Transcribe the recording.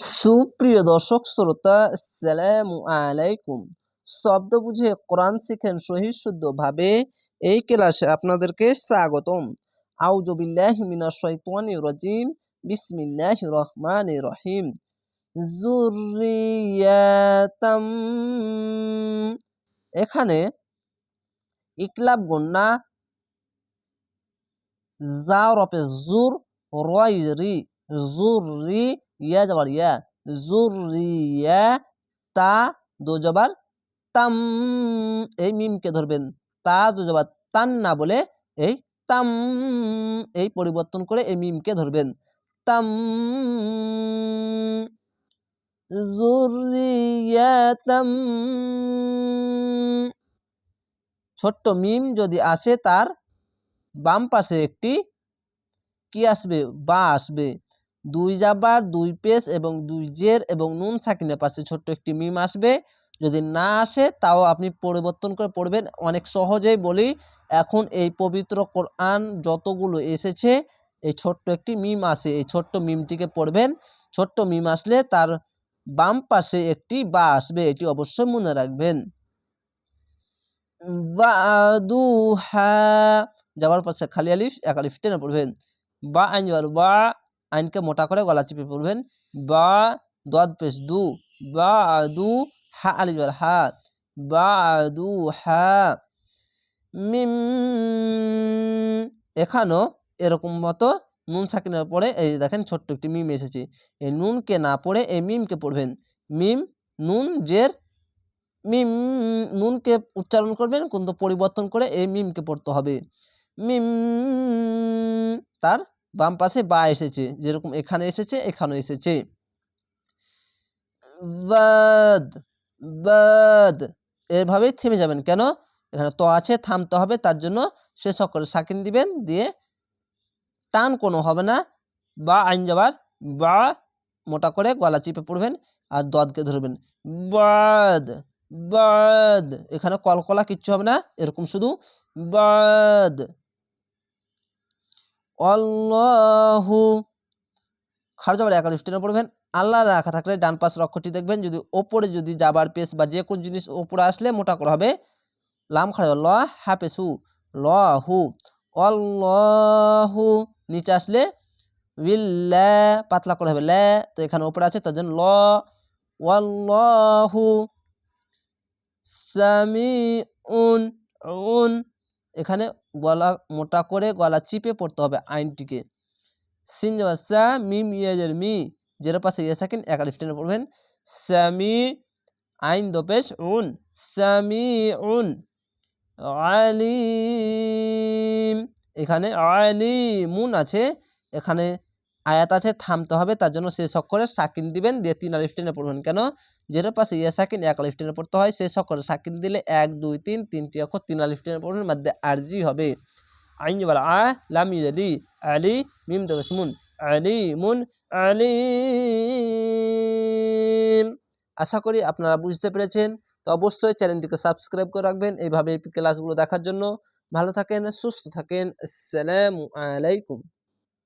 সুপ্রিয় দর্শক, শ্রোতা, আসসালামু আলাইকুম। শব্দ বুঝে কোরআন শিখেন সহি শুদ্ধভাবে এই ক্লাসে আপনাদেরকে স্বাগতম। আউযু বিল্লাহি মিনাশ শাইতানির রাজিম। বিসমিল্লাহির রহমানির রহিম। জুররিয়াতাম এখানে ইকলাব গন্না। জাও রপে জুর, রয়রি। জুররি ইয়া যাবার ইয়া জুররিয়া তা দো জবার তাম এই মিমকে ধরবেন। তা দো জবার তান না বলে এই তাম। এই পরিবর্তন করে এই মিমকে ধরবেন। তাম। জুররিয়াতাম ছোট্ট মিম যদি আসে তার বাম পাশে একটি কি আসবে? বা আসবে। দুই জাবার, দুই পেস এবং দুই জের এবং নুন সাকিনের পাশে ছোট্ট একটি মিম আসবে। যদি না আসে, তাও আপনি পরিবর্তন করে পড়বেন। অনেক সহজেই বলি, এখন এই পবিত্র কোরআন যতগুলো এসেছে, এই ছোট্ট একটি মিম আসে এই ছোট্ট মিমটিকে পড়বেন। ছোট্ট মিম আসলে তার বাম পাশে একটি বা আসবে, এটি অবশ্যই মনে রাখবেন। বাদুহা যাওয়ার পাশে খালি আলিফ, এক আলিফ টেনে পড়বেন। বা আইন বা আইনকে মোটা করে গলা চিপে পড়বেন বা দদ পেশ দু, বা দু হা যাবার হা, বা দু হা মিম এখানেও এরকম মতো নুন সাকিনের পরে এই দেখেন ছোট্ট একটি মিম এসেছে। এই নুনকে না পড়ে এই মিমকে পড়বেন। মিম, নুন, জের, মিম, নুনকে উচ্চারণ করবেন, কিন্তু পরিবর্তন করে এই মিমকে পড়তে হবে। মিম, তার বাম পাশে বা এসেছে, যেরকম এখানে এসেছে এখানে এসেছে। বাদ বাদ। এভাবেই থেমে যাবেন। কেন? এখানে তো আছে, থামতে হবে, তার জন্য সে সকল সাকিন দিবেন, দিয়ে টান কোনো হবে না। বা আইন যাবার, বা মোটা করে গলা চিপে পড়বেন আর দদকে ধরবেন। বাদ বাদ। এখানে কলকলা কিচ্ছু হবে না, এরকম শুধু বাদ। অল্লাহু খার যাবার এক আলিফ টেনে পড়বেন। আল্লাহ রাখা থাকলে ডান পাশ অক্ষরটি দেখবেন, যদি ওপরে যদি যাবার পেস বা যে কোন জিনিস ওপরে আসলে মোটা করা হবে। লাম খাড়া ল হাফেসু ল হু অল্লাহু নিচে আসলে উইল্লা পাতলা করা হবে, লে তো এখানে ওপরে আছে, তার জন্য ল, ওয়াল্লাহু সামি উন উন। এখানে গলা মোটা করে গলা চিপে পড়তে হবে আইনটিকে। সিন স্যা মি ইয়াজের মি যের পাশে ইয়ে থাকেন এক টেনে পড়বেন। স্যামি আইন দোপেশ উন, স্যামি উন, আলিম, এখানে আলিমুন আছে। এখানে আয়াত আছে, থামতে হবে, তার জন্য শেষ অক্ষরে সাকিন দিবেন, দিয়ে তিন আলিফ টেনে পড়বেন। কেন? যের পাশে ইয়া সাকিন, এক আলিফ টেনে পড়তে হয়, শেষ অক্ষরে সাকিন দিলে এক, দুই, তিন তিনটি অক্ষর তিন আলিফ টেনে পড়বেন মধ্যে আরজি হবে। আইন জবার আ, লাম ইউজালি আলি, মিম দবসমুন আলি, মুন আলিম আশা করি আপনারা বুঝতে পেরেছেন, তো অবশ্যই চ্যানেলটিকে সাবস্ক্রাইব করে রাখবেন, এইভাবে ক্লাসগুলো দেখার জন্য। ভালো থাকেন, সুস্থ থাকেন, আসসালামু আলাইকুম।